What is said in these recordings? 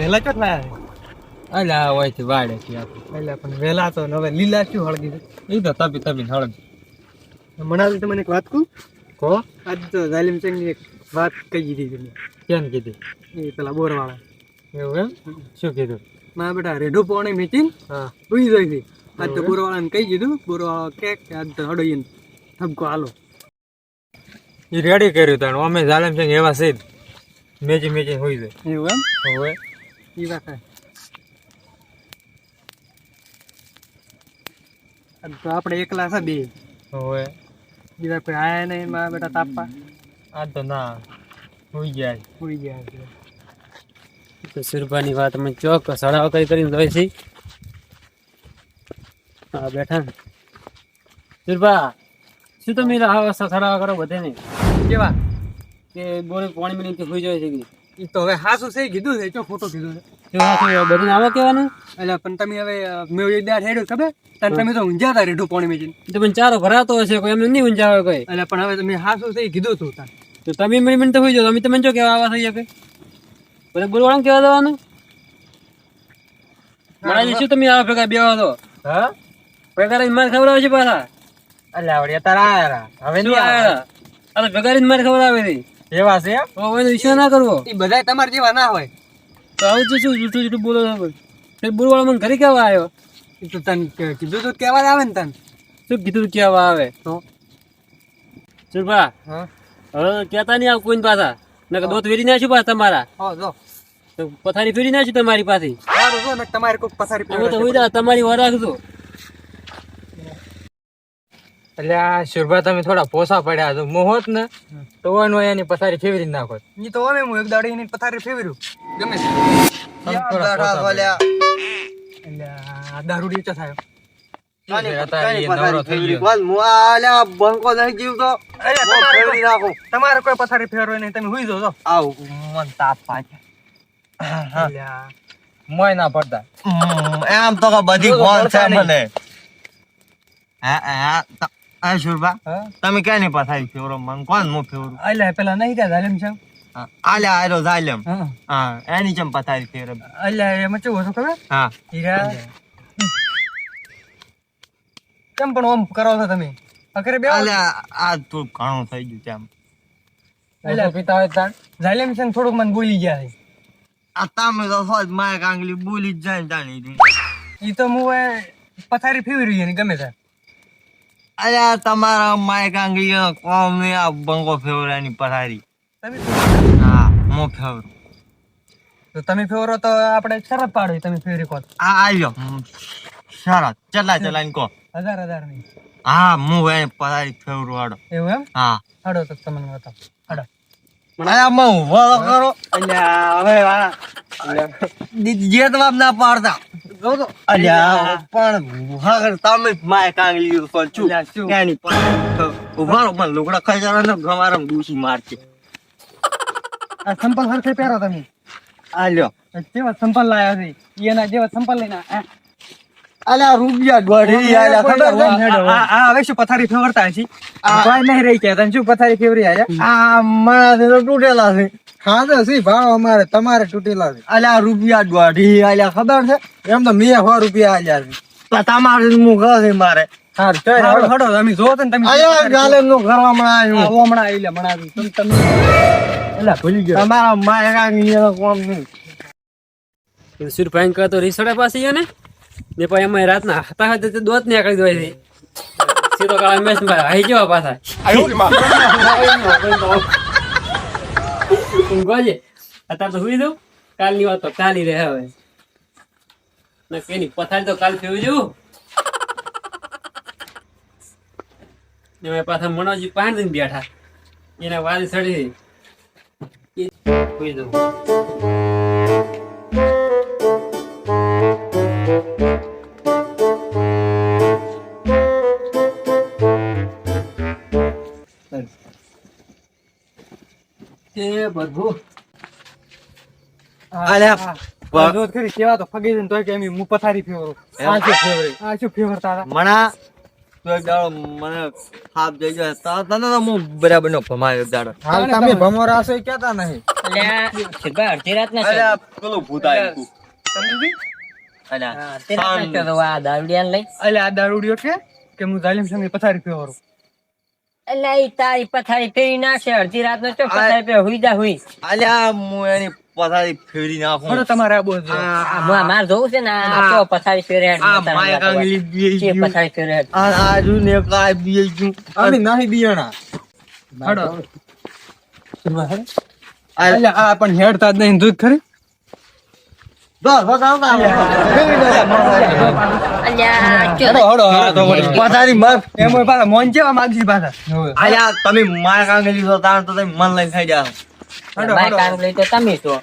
વેલા ચોટ લાયા અલ્યા હોય હોય વાડે આપણે એટલે પણ વેલા તો હવે લીલા શું હળગી એ તો તપી તપી હળગ. મનાલી તમને એક વાત કહું? કો આજ તો જાલિમ સિંહની એક વાત કહી દીધી મેં. કેમ કીધી? એ પેલા બોરવાળા. એવું એમ? શું કીધું? મારા બેટા રેઢું પોણે મીટિંગ હા. ઉઈ જઈ છે આજ તો બોરવાળાને કહી દીધું. બોરવા કે આજ તો હડો થબકો આલો. હાલો એ રેડી કર્યું તાણ અમે જાલિમ સિંહ એવા છે જ. મેજી મેચી હોઈ જાય. એવું એમ? હવે. હે. આજ તો આપણે એકલા છે બે. હવે. બીજા કોઈ આયા નહીં મારા બેટા તાપવા? આ તો ના હોઈ જાય. ઉઈ ગયા તો સુરભાની વાત અમે ચોક સડાવ કરી કરીને જોઈ છે. હા બેઠા ને. સુરભા શું તમે આવા સડાવા કરો બધે ને? કેવા? કે બોલે પાણી મિનિટ હોઈ જાય છે કે એ તો હવે હાસુ છે કીધું છે ચો ખોટો કીધું છે. શું આવા કહેવાનું? એટલે પણ તમે હવે મેં એક દાડ હેડ્યું ખબર? તાર તમે તો ઊંઝા હતા રેઢું પાણી મેચીને. તો ચારો ભરાતો હશે કોઈ એમને નહીં ઊંઝા આવે કોઈ. એટલે પણ હવે તમે છે કીધું તો તમે મળી મને તો હોઈ જાઓ તમે તમને જો આવા થઈ શકે? બધા બોલવાનું કેવા દેવાનું? મારા શું તમે આવા ભેગા બેવા તો. હા? ભેગા મારે ખબર આવે છે પાછા? અલ્યા આવડે તારા હવે શું નહીં આયા? ભેગા મારે ખબર આવે છે એવા છે? હવે વિશ્વાસ ના કરવો. એ બધા તમારા જેવા ના હોય. તો આવું તો શું જૂઠું જૂઠું બોલો છો કોઈ? બોલવાળો મને ઘરે કેવા આવ્યો? એ તો તને કીધું તો કેવા આવે ને તને? શું કીધું કેવા આવે? તો? સુરભા હવે કેતા નહીં આવું કોઈ પાછા નકર દોત વેરી નાખ્યું પાછા તમારા. હો જો. તો પથારી ફેરી નાખ્યું તમારી પાસે સારું જો ને તમારે કોઈ પથારી જા તમારી વાર રાખજો. એટલે આ શુરભા તમે થોડા પોસા પડ્યા તો હું હોત ને તો ઓન હોય એની પથારી ફેવરી નાખો નાખોત. તો અમે હું એક દાડી એની પથારી ફેવર્યું ગમે તે. તમે થોડા પોસા પડ્યા. એટલે આ દારૂ ડીચો થાય. તમારે કોઈ- પથારી ફેરવો નહીં. તમે હુઈ જોજો આવું. મન તાપ આ મોય ના પડતા. એમ તો બધી ફોન છે મને હા હા. હા? તમે ક્યાં નહીં પથારી ફેવરો મને કોણ નો ફેવરો એટલે પેલા નહીં ત્યાં ઝાલેમ છે હા, આલ્યા આયરો ઝાલમ. હા. હા એની જેમ પથારી ફેવરો એટલે એમાં કેવું હતું ખબર? હા. હીરા. કેમ પણ ઓમ કરો છો તમે? અકરે બે આલ્યા આ તો ઘણું થઈ ગયું છે એટલે પિતા હોય તાર ઝાલેમ છે થોડુંક મને બોલી ગયા છે. આ તમે તો હોજ માય કાંગલી બોલી જ જાય જાણી ઈ. તો હું પથારી ફેવરી ગમે ત્યાં. અલ્યા તમારા માય કાંગલી કોમ ને આ બંગો ફેવરાની પથારી. તમે હા હું ફેવરું. તો તમે ફેવરો તો આપણે શરત પાડો તમે ફેવરી કહો આ આવ્યો શરત. ચલા ચલા ને કહો હજાર હજારની હા હું ભાઈ પથારી ફેવરું હાડો. એવું એમ? હા. હાડો તો તમને બતાવો. હાડો. અલ્યા માં ઊભો કરો હવે જે જવાબ ના પાડતા. પણ વગર તમે માય કાંગલી ઉપર છું? ક્યાંની પણ ઊભા રહો મને લુગડા ખજારા ને ગમારમ ડૂસી મારશે આ સંપલ હરખે પહેરો તમે. આ લ્યો. કેવા સંપલ લાયા છે? એના જેવા સંપલ લઈને અલ્યા રૂપિયા આલ્યા ખબર છે? આ- આ હવે શું પથારી ફેરવતા હશે કોઈ નહીં રહી ગયા તને શું પથારી ફેવરી આયા? આ માણસ તો તૂટેલા છે. હા તો સી ભાવ અમારે તમારે તૂટેલા છે. અલ્યા રૂપિયા દોઢી આલ્યા ખબર છે? એમ તો મેં સો રૂપિયા આલ્યા છે. તમારે હું ઘર છે મારે. હાર ચાલ હાડો તમે જો તમે અલ્યા ગાલે નું આવ્યું લે તમે ભૂલી ગયો. તમારા માય કાંગલી કોમ નહીં. સુરભાઈ કહે તો રીસડા પાસે ને ને પછી એમાં રાતના હતા હતા તે દોત ને આકડી દોય છે. સીધો કાળા મેસમાં આવી જવા પાછા. ઊંઘવાજે અત્યારે તો સુઈ દઉં કાલની વાત તો કાલી રહે હવે. ને કેની પથારી તો કાલ થયું જવું ને મેં પાછા મનોજી પાંચ દિન બેઠા. એના વાદ સડી સુઈ દઉં એ બધું. અલ્યા આ જો કેવા તો ફગી દે તોય કે એમ હું પથારી ફેવરું? આ શું ફેવરે? આ શું ફેવરતા હતા મણા? તો એક દાડો મને હાફ જઈ જાય. તા- તને તો હું બરાબર નો ભમાયો દાડો. હાલ તમે કેતા નહીં. અલ્યા શિરભાઈ અડધી રાત ના અરે પેલું ભૂત આવ્યું સમજી દારૂડિયો છે કે હું જાલિમ સામે પથારી ફેરવું અલ્યા ઈ તારી પથારી ફેરી નાખશે અડધી રાત નો પથારી પે હુઈ જા હુઈ. અલ્યા હું એની પથારી ફેરી નાખું. થોડો તમારે આ બોલ આ માર જોવું છે ને આ તો પથારી ફેરે હેડ આ માય કાંગલી બી પથારી ફેરે હેડ. આ આજુ ને કાય બી ગયું. અમે નહીં બિયાણા. હડો. આ આ પણ હેડતા જ નહીં દૂધ ખરી? મર તમે માય કાંગલી છો તાણ તો તમે મન લઈને ખાઈ જાઓ હડો માય લઈ તો તમે છો.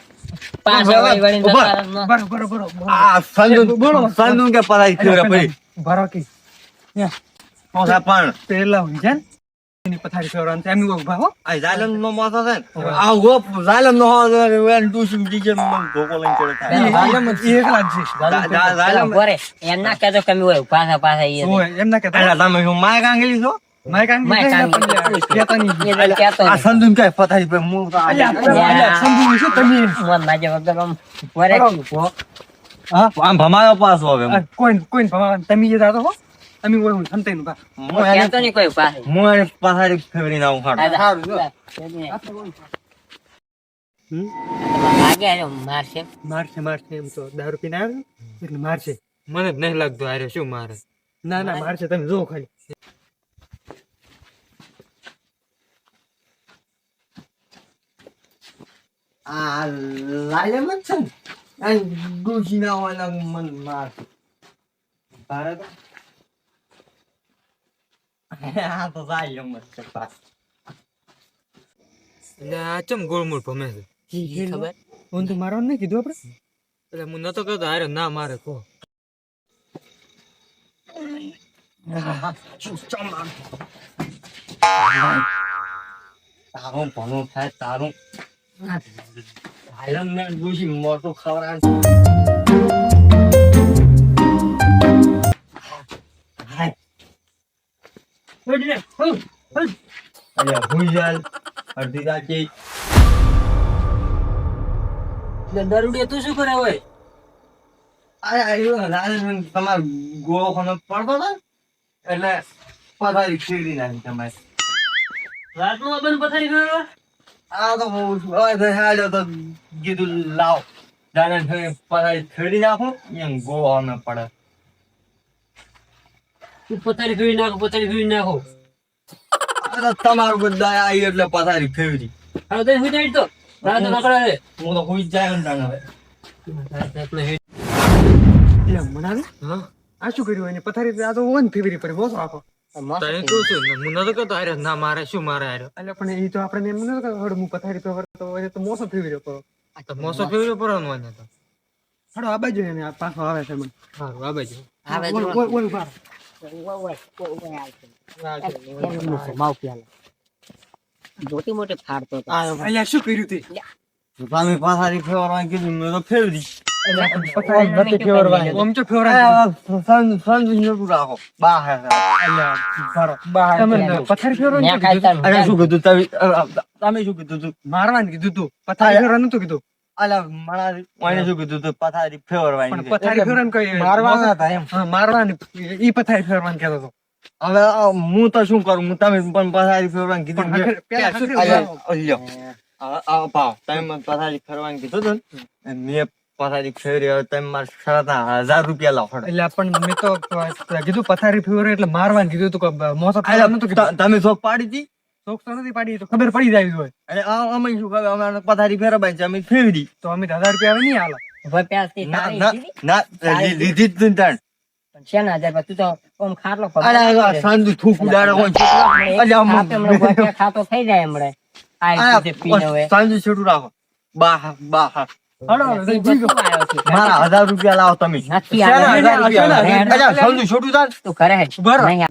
સંજુ કે પથારી ફેરે પડી ભરો કી પોસા પણ પેલા હોય છે ને પથારી ફેરવાનું એમ ઊભા હો. આ જાલમ નો માથો છે આ ગોપ જાલમ નો વેન ટુસુમ ટીચર મને ધોકો લઈને ચડે થાય ઈ- ઈ એકલા છે જા- જા- પેલા જાલમ ઊભો રે. એમ ના કહેતો કે હોય પાછા પાછા ઈ હોય એમ ના કહેતા. અલ્યા તમે શું માય કાંગલી છો? માય કાંઈ આ. કે પથારી છું. તમે? મન હા? આમ ભમાયો હવે કોઈ તમે જે હો. અમે હોય હું બા હું એને- કહેતો નહીં કોઈ પાસે હું એને પથારી ફેરવી નાખું ખાડો. સારું જો. લાગે હારે મારશે મારશે મારશે એમ તો દારૂ પીને આવ્યો એટલે મારશે મને જ નહીં લાગતું આરે શું મારે ના ના મારશે તમે જો ખાલી આ લાલે મત છે ને આ ગુજીના ના હોય મન માર તારે તો આ તો લાલે મત છે પાસ આ ચમ ગોળમૂળ ભમે છે? ખબર? હું તો મારવાનું નહીં કીધું આપણે? એટલે હું નતો કહેતો આરે ના મારે કહો. તારું ભણું થાય તારું. હાલમ ને મોટું ખવડાવે અડધી રાતે દરુડિયા તું શું કરે હોય તમાર ગોળો કોનો પડતો હતો એટલે પથારી ફેરી નાખી તમારે રાતનું અબન પથારી ફેરવા આ તો હવે તો તો કીધું લાવ દાદા પથારી ફેરી નાખું એમ ગોળો અમે પડે તું પથારી ફેરી નાખો પથારી ફેરી નાખો. તમારું બધા આવી એટલે પથારી ફેરી હવે તો હું જાય તો? રાત નકળે રે હું તો કોઈ જાય ને ડાંગ હવે એટલે મનાવે? હા. આ શું કર્યું એને? પથારી આ તો વન ફેવરી પડે બોસ આખો. તને કહું છું હું નતો કહેતો આરે ના મારે શું મારે આરે એટલે પણ એ તો આપણે એમ હું પથારી તો તો એને તો મોસો ફેવરી પર તો મોસો ફેવરો પરવાનો હોય ને તો. હડો આ બાજુ એને પાછો આવે છે મને. સારું આ બાજુ. આવે ઓય, ઓય, ઓય, મોટી ફાડતો હતો શું કર્યું તે. તમે પથારી ફેરવાનું કીધું મેં તો ફેરવી મારવાનું કીધું તું પથારી ફેરવાનું કીધું. અલા મારા શું કીધું તું? પથારી ફેરવાની પણ પથારી ફેરવાનું કઈ મારવાના હતા એમ. હા મારવાની ઈ પથારી ફેરવાનું કહેતો હતો. હવે હું તો શું કરું? હું તમે પણ પથારી ફેરવાની કીધું પેલા શું હકરે અલ્યા, અલ્યા. આ- આ પાવ તમે પથારી ફેરવાની કીધું હતું મેં પથારી ફેરવી હવે તમે મારા શરતના હજાર રૂપિયા લાવો એટલે પણ મેં તો કીધું પથારી ફેવર એટલે મારવાનું કીધું તું મોસો ત- તમે શોખ પાડી હતી તો નથી પાડી તો ખબર પડી જાય હોય અને અમે શું કહે અમે પથારી ફેરવાય છે અમે ફેરવી તો અમે હજાર રૂપિયા આવે નહીં હાલ હવે ના લીધી જ તાણ. ખાતે થઈ જાય હમણાં. હવે. સાંજુ છેટું રાખો. બા બા મારા હજાર રૂપિયા લાવો તમે.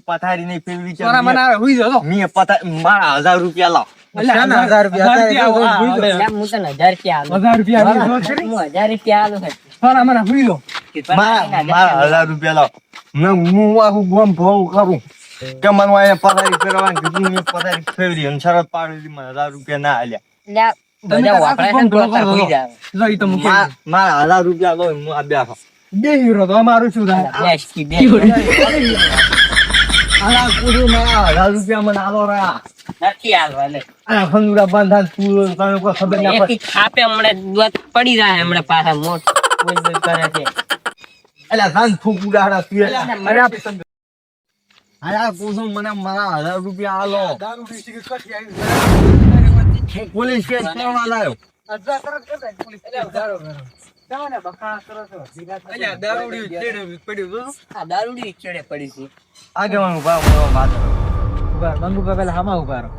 પથારી નહીં છે. મારા મને આવે હુઈ જાઓ મેં પથારી મારા હજાર રૂપિયા લાવો. હજાર રૂપિયા? લાવો. મેં હું આખું ગોમ ભોળું કરું. કે મને પથારી ફેરવવાની મેં પથારી ફેરવી અને શરત પાડી દીધી મને હજાર રૂપિયા ના આલ્યા. લ્યા, બધા વાપરાય છે ને તો તાર ભૂલી જાય. જો ઈ તો મૂકી મા- મારા હજાર રૂપિયા લો હું આ બે હીરો તો અમારું શું થાય? બેસ કી બેસ. આલા કુડું મારા હજાર રૂપિયા મને આલો રહ્યા. નથી હાલવા લે. આ ખંડુરા બંધ તું તને કોઈ ખબર ના પડે. એકી થાપે હમણાં દોત પડી જાય હમણે પાછા મોટ બોલ કરે છે. અલ્યા સાંજ ફૂક ઉડાડા તું મને મારા હજાર રૂપિયા આલો. આવી પોલીસ કેસ કરવા લાયો. અડધા સરસ કરતા પોલીસ દારૂ ગરમ જાઓને કરો છો. અલ્યા દારૂડી ચેડે પડ્યું આ દારૂડી ચડે પડી છે આગેવાન ઊભા ઊભા વાત ઊભા મંગુ પેલા હામાં ઊભા રહો.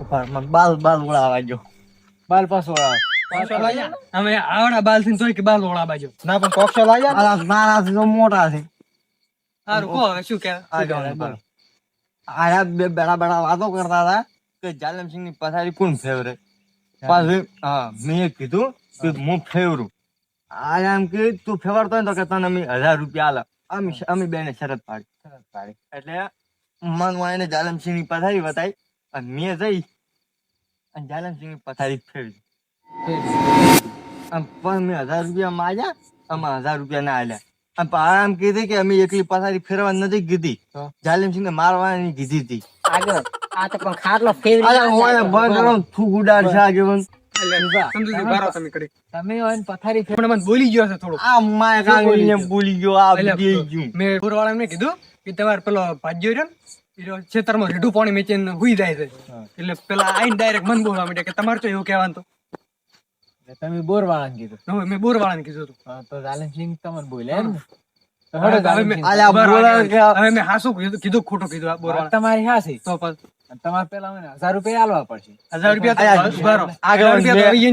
ઊભા મને બાલ બાલ ઉડાવા જો. બાલ પાછો. અમે આવડા બાલથી તોય કે બાલ ઓળા બાજુ ના પણ કોક્ષો લાગ્યા ને? મારા તો મોટા છે. સારું કો શું કે આગળ આયા બે બેડા બેડા વાતો કરતા હતા. કે જાલમસિંહની પથારી કોણ ફેવરે? પાછું હા મેં કીધું કે હું. ફેવરું. આ એમ કે તું ફેવરતો હોય તો કે તને અમે હજાર રૂપિયા આલા. અમે અમે બેને શરત પાડી. એટલે મન એને જાલમસિંહની પથારી બતાવી અને મેં જઈ અને જાલમસિંહની પથારી ફેરવી. આમ પણ મેં હજાર રૂપિયા માર્યા આમાં હજાર રૂપિયા ના આલ્યા. આમ આમ કીધી કે અમે એકલી પથારી ફેરવા નથી કીધી. જાલિમસિંહ ને મારવાની કીધી હતી. આગળ. આ તો પણ ખાટલો ફેરવી અલા હું એને બંધ કરો ને થૂક ઉડાડશે આગેવાન. સમજી ગયો બારો તમે પથારી મને બોલી ગયો છે થોડો આ માય કાંગરીને બોલી ગયો. આ બી ગયું. મેં પુરવાળા ને કીધું કે તમાર પેલો ભાજ્યો રહ્યો ને ખેતરમાં રેઢું પાણી મેચીને હુઈ જાય છે. એટલે પેલા આઈને ડાયરેક્ટ મન બોલવા માંડ્યા કે તમારે તો એવું કહેવાનું તો તમે બોરવાળાને કીધું. હવે મેં બોરવાળાને કીધું હતું. તો તો જાલમસિંહ તમને બોલે એમ હવે મેં- હાસું કીધું કીધું ખોટું કીધું બોરવાળા તમારી હાસી. તો પછી તમારે પેલા હજાર રૂપિયા આલવા પડશે હજાર રૂપિયા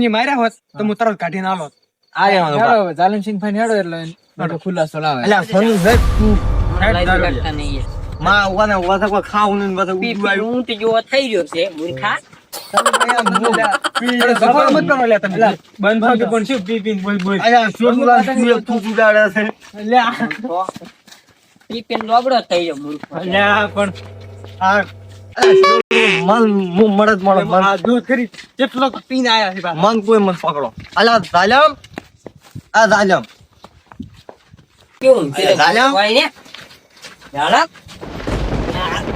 માર્યા હોત તો હું તરત કાઢીને આલો થઈ કે પણ મન હું મળદ મળદ મન. દૂધ ખરી. કેટલો પીને આયા છે મન કોઈ મન પકડો. અલા જાલમ આ જાલમ કેવું? છે અરે,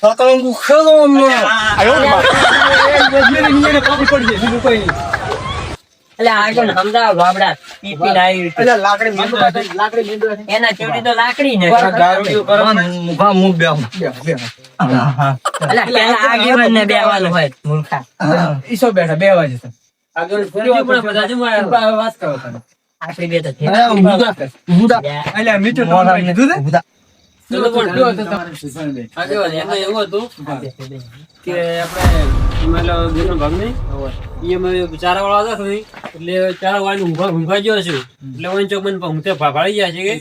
કોઈ જો માં બધા મુ સતંગુ ખેલો આયો ને એને નીચે કાપી પડી જાય, કોઈ નહીં. એટલે આગળ સમજાવો લોબડા પીપીને આવી અલ્યા, લાકડી માંડવા લાકડી માંડવા એના જેવડી તો લાકડી ને. મુખા મુ બે એટલે પેલા આગેવાન ને બેવાનું હોય. મૂર્ખા. ઈસો બેઠા બે વાગે આગળ ફરી પણ બધા જ વાત કરો તમે. આપણે બે તો મુદા મુદા અલ્યા, નીચે તો કીધું ને. મુદા ચલો પણ જો તમારે સુસાન બે. આગળ એમાં એવું હતું કે આપણે હિમાલય જેનો ભાગ નહીં ઈ અમે ચારા વાળા હતા ને એટલે ચારા વાળા ઊંઘા ઊંઘા ગયો છું. એટલે ઓન ચોક મને ઊંઘતે ભાળી ગયા છે કે?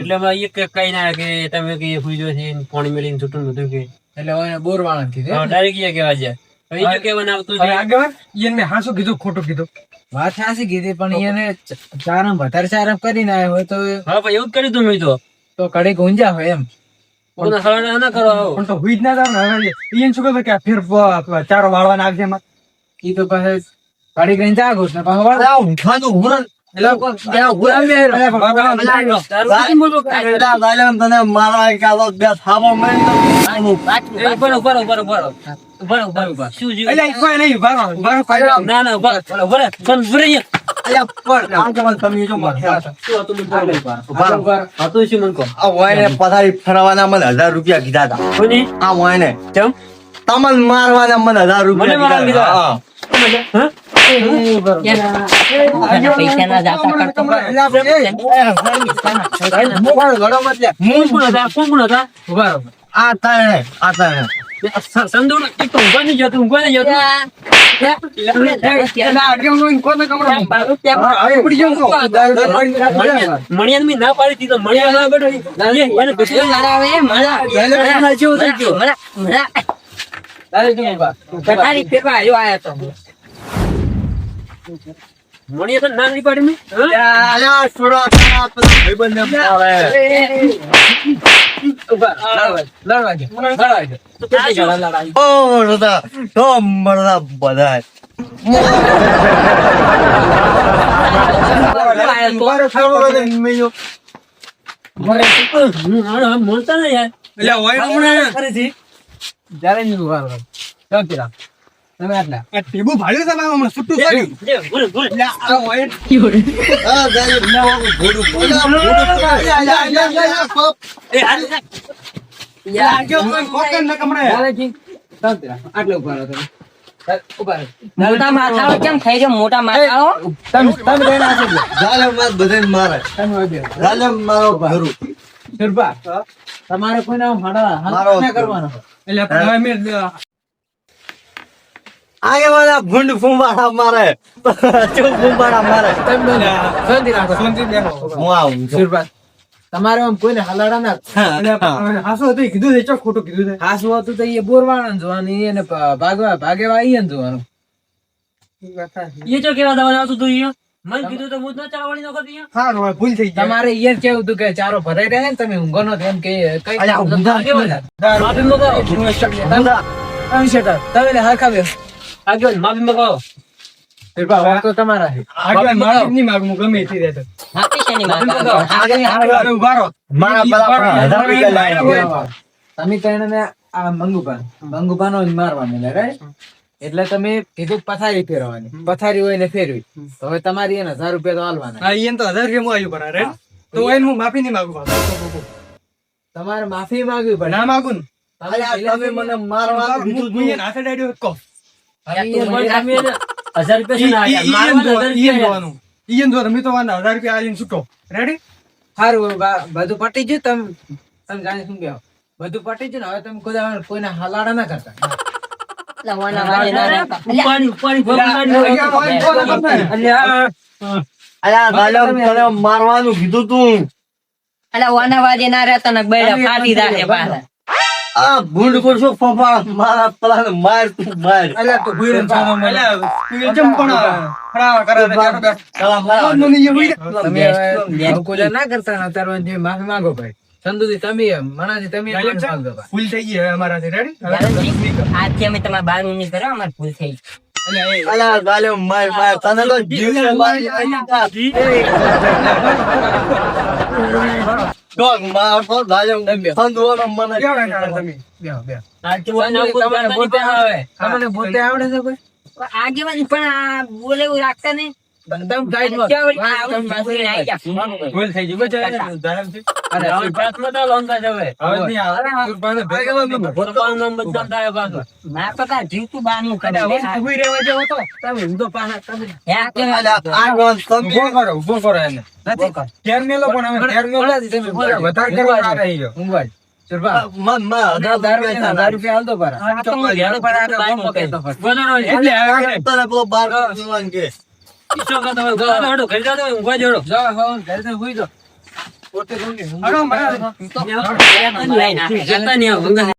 એટલે અમે એક કઈ ના કે તમે કે સુઈ છે ને પાણી મેળીને છૂટું બધું કે. એટલે હવે ને? ડાયરેક્ટ ઈ કહેવા જાય હવે જો કહેવાનું આવતું છે. આગળ એને મેં હાસું કીધું ખોટું કીધું. વાત સાચી કીધી પણ એને ચારમ વધારે ચારમ કરીને આવ્યો હોય તો હા ભાઈ એવું જ કર્યું તું મેં તો. તો કડીક ગુંજા હોય એમ. કોના સળા ના કરો આવો. પણ તો હુઈ જ ના જાવ ને એને શું કહે કે ફેર ચારો વાળવાના આવશે એમાં. ઈ તો પાસે કડીક રહીને જાગો ને પાછો વાળો. અલ્યા મુખાનું હુરન મારા મને ખબર નહીં. ઊભા રહો. હતું શું મને કહો. આ વાયને પથારી ફેરવાના મને હજાર રૂપિયા કીધા હતા? આ તારે આ તાણે સંદોડો એક તો ઊંઘવા નહીં જતું ઊંઘવા નહીં જતું મણિયાને મેં ના પાડી દીધો મણિયા ના બેઠો ફેરવા આવ્યો આયો તો મણિયા તો ના નહીં પાડી મેં? અલ્યા, છોડો, આ પેલા ભાઈબંધને મારે. ઓ મરદા, ઓ મરદા બધાય. મારો છોકરો તો મેયો. હમ, હા, હા, મળતા ને યાર. એટલે હોય હમણાં જ્યારે નહીં ઊભા. તમે આટલા. આ ટીબુ હમણાં છૂટું કર્યું આ હોય. આ ગાય. એ, કોઈ ન કમરે. આટલા ઊભા રહો તમે. મોટા માથાઓ કેમ થઈ ગયો મોટા માથાઓ? તમે તમે બેન આ ગાલે માર બધાને મારે. તમે. ગાલે મારો ભરું. તમારે કોઈને આમ હાડા- હાથ ના કરવાનો? એટલે આગે વાળા ભૂંડ ફૂંબાડા મારે. ચો ફૂંબાડા મારે. તમે બેન શાંતિ રાખો. શાંતિ બેઠો. હું આવું સુરભાઈ તમારે આમ કોઈને હલાડા ના હાસો હતું કીધું છે ચોક ખોટું કીધું છે. હાસુ હતું તો એ બોરવાળાને જોવાનું એને ભાગવા ભાગેવા અહીંયા ને જોવાનું. એ જો કેવા દવા આવતું તું અહીંયા મને કીધું તો નો ભૂલ થઈ ગઈ. તમારે કેવું હતું કે ચારો ભરાઈ રહે ને તમે ઊંઘો નો એમ કે કઈ અલ્યા, ઊંઘા આગેવાન. માફી મંગાવો તમે શેઠા, તમે ને હરખા માફી મંગાવો તો તમારા છે. આગળ માફી નહીં માગું હું ગમે તે. રહેતો હાથી શેની માથા આગળ ઊભા રહો. મારા પેલા પણ હજાર રૂપિયા લાવ્યા. તમે કહીને આ મંગુપાન મંગુપાનો જ મારવાનું એટલે તમે કીધું પથારી ફેરવાની પથારી હોય ને ફેરવી. હવે તમારી એને હજાર રૂપિયા તો હાલવાના હા એને તો હજાર રૂપિયા આવ્યું બરાબર તો એને હું માફી નહીં માગું તમારે માફી માગવી પડે. ના માગું તમે મને મારવા હું હાથે. હજાર રૂપિયા છૂટો. રેડી બધું પટી ગયું. તમે તમે જાણી શું કહેવો. બધું પટી ગયું ને હવે તમે કોઈ કોઈને હલાડા ના કરતા. મારવાનું કીધું તું. અલા વાના વાજે ના રહેતા ને બૈડા ફાટી રાખે પાછા. આ ભૂંડ કરશો ફફા મારા પેલા માર તું માર. અલ્યા તો ભૂઈ છાનો મળે. તું એ પણ ખરાબ કરે. પેલા મારા આનું નહીં એવું તમે હવે ના કરતા ને અત્યારે જે માફી માંગો ભાઈ. સંતુજી તમે મનાજી તમે ભૂલ થઈ ગઈ હવે અમારાથી. રેડી આજથી અમે તમારા બાર નહીં કરો અમારે ભૂલ થઈ અલ્યા ગાલે માર માર. તને તો જીવને મારી ડોગ માર તો ગાલે સંદવાનો મને તમે. બેહો, બેહો. આજથી વાળા સંતુજી, તમને પોતે બધાની તમને પોતે આવડે છે કોઈ? આગેવાન પણ આ બોલે એવું રાખતા નહીં. તમે આઈ ગયા. ભૂલ થઈ ગઈ બચારા ધરમથી. અરે, હવે પાછમાં તો લોંગા જ હવે. નહીં આવે. સુરપાને ભેગા નથી. નામ બદનામ થાય પાછું. ના પતા જીવતું બારનું કરે. હવે રહેવા જેવો હતો. તમે ઊંધો પાછા તમે આ ગોન તમે ઊભો કરો, ઊભો કરો એને. નથી ઘેર મેલો પણ હવે ઘેર મેલો. તમે વધારે કરવા જાઓ. રહી ગયો. ઊંઘવા માં રૂપિયા રૂપિયા હજાર રૂપિયા હાલ દો પારા. આ તો હું ઘેર પર આ તો લાઈન ઘણું મૂકે તો કહ્યું. ફટ. ગોદાનો છે. એટલે હવે તને પેલો બાર કરવાનું કે ઈસો કરતા હોય. ઘરે જાઓ, ઊંઘવા જોડો. જાઓ, હવે ઘરે તો સુઈ જાઓ. પોતે ઊંઘી. હલો, મારા- જતા નહીં ઊંઘા.